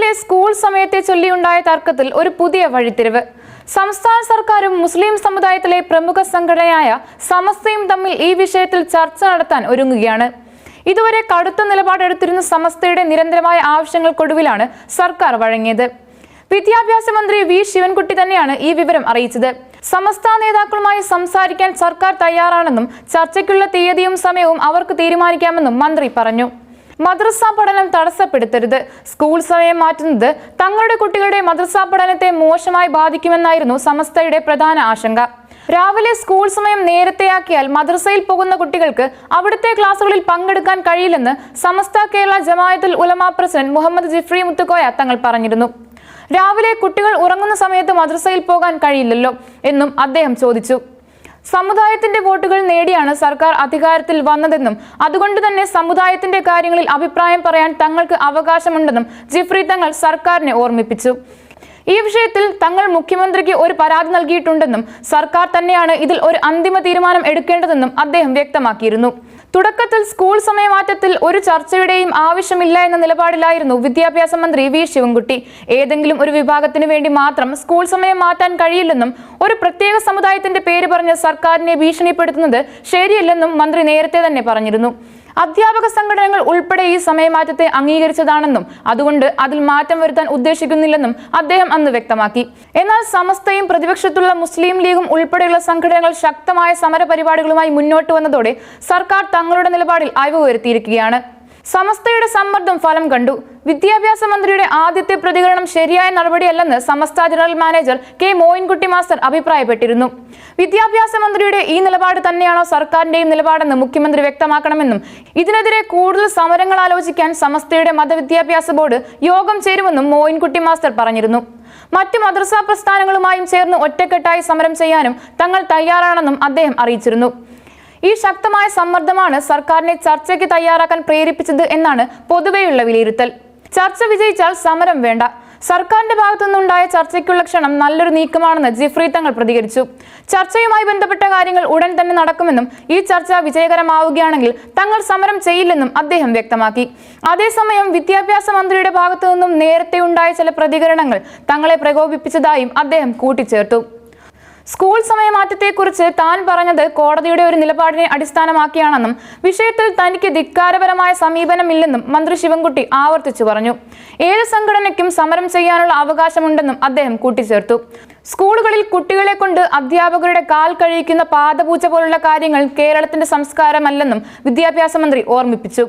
രാവിലെ സ്കൂൾ സമയത്തെ ചൊല്ലിയുണ്ടായ തർക്കത്തിൽ ഒരു പുതിയ വഴിത്തിരിവ്. സംസ്ഥാന സർക്കാരും മുസ്ലിം സമുദായത്തിലെ പ്രമുഖ സംഘടനയായ സമസ്തയും തമ്മിൽ ഈ വിഷയത്തിൽ ചർച്ച നടത്താൻ ഒരുങ്ങുകയാണ്. ഇതുവരെ കടുത്ത നിലപാടെടുത്തിരുന്ന സമസ്തയുടെ നിരന്തരമായ ആവശ്യങ്ങൾക്കൊടുവിലാണ് സർക്കാർ വഴങ്ങിയത്. വിദ്യാഭ്യാസ മന്ത്രി വി. ശിവൻകുട്ടി തന്നെയാണ് ഈ വിവരം അറിയിച്ചത്. സമസ്ത നേതാക്കളുമായി സംസാരിക്കാൻ സർക്കാർ തയ്യാറാണെന്നും ചർച്ചയ്ക്കുള്ള തീയതിയും സമയവും അവർക്ക് തീരുമാനിക്കാമെന്നും മന്ത്രി പറഞ്ഞു. മദ്രസ പഠനം തടസ്സപ്പെടുത്തരുത്. സ്കൂൾ സമയം മാറ്റുന്നത് തങ്ങളുടെ കുട്ടികളുടെ മദ്രസ പഠനത്തെ മോശമായി ബാധിക്കുമെന്നായിരുന്നു സമസ്തയുടെ പ്രധാന ആശങ്ക. രാവിലെ സ്കൂൾ സമയം നേരത്തെയാക്കിയാൽ മദ്രസയിൽ പോകുന്ന കുട്ടികൾക്ക് അവിടുത്തെ ക്ലാസുകളിൽ പങ്കെടുക്കാൻ കഴിയില്ലെന്ന് സമസ്ത കേരള ജമായത്തുൽ ഉലമ പ്രസിഡന്റ് മുഹമ്മദ് ജിഫ്രി മുത്തുക്കോയ തങ്ങൾ പറഞ്ഞിരുന്നു. രാവിലെ കുട്ടികൾ ഉറങ്ങുന്ന സമയത്ത് മദ്രസയിൽ പോകാൻ കഴിയില്ലല്ലോ എന്നും അദ്ദേഹം ചോദിച്ചു. സമുദായത്തിന്റെ വോട്ടുകൾ നേടിയാണ് സർക്കാർ അധികാരത്തിൽ വന്നതെന്നും അതുകൊണ്ട് തന്നെ സമുദായത്തിന്റെ കാര്യങ്ങളിൽ അഭിപ്രായം പറയാൻ തങ്ങൾക്ക് അവകാശമുണ്ടെന്നും ജിഫ്രി തങ്ങൾ സർക്കാരിനെ ഓർമ്മിപ്പിച്ചു. ഈ വിഷയത്തിൽ തങ്ങൾ മുഖ്യമന്ത്രിക്ക് ഒരു പരാതി നൽകിയിട്ടുണ്ടെന്നും സർക്കാർ തന്നെയാണ് ഇതിൽ ഒരു അന്തിമ തീരുമാനം എടുക്കേണ്ടതെന്നും അദ്ദേഹം വ്യക്തമാക്കിയിരുന്നു. തുടക്കത്തിൽ സ്കൂൾ സമയമാറ്റത്തിൽ ഒരു ചർച്ചയുടെയും ആവശ്യമില്ല എന്ന നിലപാടിലായിരുന്നു വിദ്യാഭ്യാസ മന്ത്രി വി ശിവൻകുട്ടി. ഏതെങ്കിലും ഒരു വിഭാഗത്തിന് വേണ്ടി മാത്രം സ്കൂൾ സമയം മാറ്റാൻ കഴിയില്ലെന്നും ഒരു പ്രത്യേക സമുദായത്തിന്റെ പേര് പറഞ്ഞ് സർക്കാരിനെ ഭീഷണിപ്പെടുത്തുന്നത് ശരിയല്ലെന്നും മന്ത്രി നേരത്തെ തന്നെ പറഞ്ഞിരുന്നു. അധ്യാപക സംഘടനകൾ ഉൾപ്പെടെ ഈ സമയമാറ്റത്തെ അംഗീകരിച്ചതാണെന്നും അതുകൊണ്ട് അതിൽ മാറ്റം വരുത്താൻ ഉദ്ദേശിക്കുന്നില്ലെന്നും അദ്ദേഹം അന്ന് വ്യക്തമാക്കി. എന്നാൽ സമസ്തയും പ്രതിപക്ഷത്തുള്ള മുസ്ലിം ലീഗും ഉൾപ്പെടെയുള്ള സംഘടനകൾ ശക്തമായ സമരപരിപാടികളുമായി മുന്നോട്ട് വന്നതോടെ സർക്കാർ തങ്ങളുടെ നിലപാടിൽ അയവ് വരുത്തിയിരിക്കുകയാണ്. സമസ്തയുടെ സമ്മർദ്ദം ഫലം കണ്ടു. വിദ്യാഭ്യാസ മന്ത്രിയുടെ ആദ്യത്തെ പ്രതികരണം ശരിയായ നടപടിയല്ലെന്ന് Samastha general manager K Moinkutty master അഭിപ്രായപ്പെട്ടിരുന്നു. വിദ്യാഭ്യാസ മന്ത്രിയുടെ ഈ നിലപാട് തന്നെയാണോ സർക്കാരിന്റെയും നിലപാടെന്ന് മുഖ്യമന്ത്രി വ്യക്തമാക്കണമെന്നും ഇതിനെതിരെ കൂടുതൽ സമരങ്ങൾ ആലോചിക്കാൻ സമസ്തയുടെ മതവിദ്യാഭ്യാസ ബോർഡ് യോഗം ചേരുമെന്നും മോയിൻകുട്ടി മാസ്റ്റർ പറഞ്ഞിരുന്നു. മറ്റ് മദ്രസാ പ്രസ്ഥാനങ്ങളുമായും ചേർന്ന് ഒറ്റക്കെട്ടായി സമരം ചെയ്യാനും തങ്ങൾ തയ്യാറാണെന്നും അദ്ദേഹം അറിയിച്ചിരുന്നു. ഈ ശക്തമായ സമ്മർദ്ദമാണ് സർക്കാരിനെ ചർച്ചയ്ക്ക് തയ്യാറാക്കാൻ പ്രേരിപ്പിച്ചത് എന്നാണ് പൊതുവെയുള്ള വിലയിരുത്തൽ. ചർച്ച വിജയിച്ചാൽ സമരം വേണ്ട. സർക്കാരിന്റെ ഭാഗത്തുനിന്നുണ്ടായ ചർച്ചയ്ക്കുള്ള ക്ഷണം നല്ലൊരു നീക്കമാണെന്ന് ജിഫ്രി തങ്ങൾ പ്രതികരിച്ചു. ചർച്ചയുമായി ബന്ധപ്പെട്ട കാര്യങ്ങൾ ഉടൻ തന്നെ നടക്കുമെന്നും ഈ ചർച്ച വിജയകരമാവുകയാണെങ്കിൽ തങ്ങൾ സമരം ചെയ്യില്ലെന്നും അദ്ദേഹം വ്യക്തമാക്കി. അതേസമയം വിദ്യാഭ്യാസ മന്ത്രിയുടെ ഭാഗത്തു നിന്നും നേരത്തെ ഉണ്ടായ ചില പ്രതികരണങ്ങൾ തങ്ങളെ പ്രകോപിപ്പിച്ചതായും അദ്ദേഹം കൂട്ടിച്ചേർത്തു. സ്കൂൾ സമയമാറ്റത്തെക്കുറിച്ച് താൻ പറഞ്ഞത് കോടതിയുടെ ഒരു നിലപാടിനെ അടിസ്ഥാനമാക്കിയാണെന്നും വിഷയത്തിൽ തനിക്ക് ധിക്കാരപരമായ സമീപനമില്ലെന്നും മന്ത്രി ശിവൻകുട്ടി ആവർത്തിച്ചു പറഞ്ഞു. ഏത് സംഘടനയ്ക്കും സമരം ചെയ്യാനുള്ള അവകാശമുണ്ടെന്നും അദ്ദേഹം കൂട്ടിച്ചേർത്തു. സ്കൂളുകളിൽ കുട്ടികളെ കൊണ്ട് അധ്യാപകരുടെ കാൽ കഴിയിക്കുന്ന പാദപൂജ പോലുള്ള കാര്യങ്ങൾ കേരളത്തിന്റെ സംസ്കാരമല്ലെന്നും വിദ്യാഭ്യാസ മന്ത്രി ഓർമ്മിപ്പിച്ചു.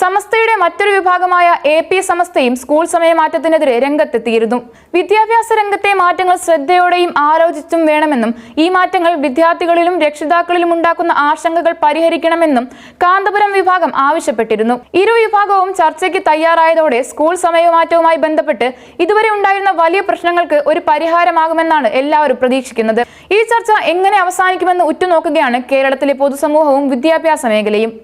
സമസ്തയുടെ മറ്റൊരു വിഭാഗമായ എ പി സമസ്തയും സ്കൂൾ സമയമാറ്റത്തിനെതിരെ രംഗത്തെത്തിയിരുന്നു. വിദ്യാഭ്യാസ രംഗത്തെ മാറ്റങ്ങൾ ശ്രദ്ധയോടെയും ആലോചിച്ചും വേണമെന്നും ഈ മാറ്റങ്ങൾ വിദ്യാർത്ഥികളിലും രക്ഷിതാക്കളിലും ഉണ്ടാക്കുന്ന ആശങ്കകൾ പരിഹരിക്കണമെന്നും കാന്തപുരം വിഭാഗം ആവശ്യപ്പെട്ടിരുന്നു. ഇരു വിഭാഗവും ചർച്ചയ്ക്ക് തയ്യാറായതോടെ സ്കൂൾ സമയമാറ്റവുമായി ബന്ധപ്പെട്ട് ഇതുവരെ ഉണ്ടായിരുന്ന വലിയ പ്രശ്നങ്ങൾക്ക് ഒരു പരിഹാരമാകുമെന്നാണ് എല്ലാവരും പ്രതീക്ഷിക്കുന്നത്. ഈ ചർച്ച എങ്ങനെ അവസാനിക്കുമെന്ന് ഉറ്റുനോക്കുകയാണ് കേരളത്തിലെ പൊതുസമൂഹവും വിദ്യാഭ്യാസ മേഖലയും.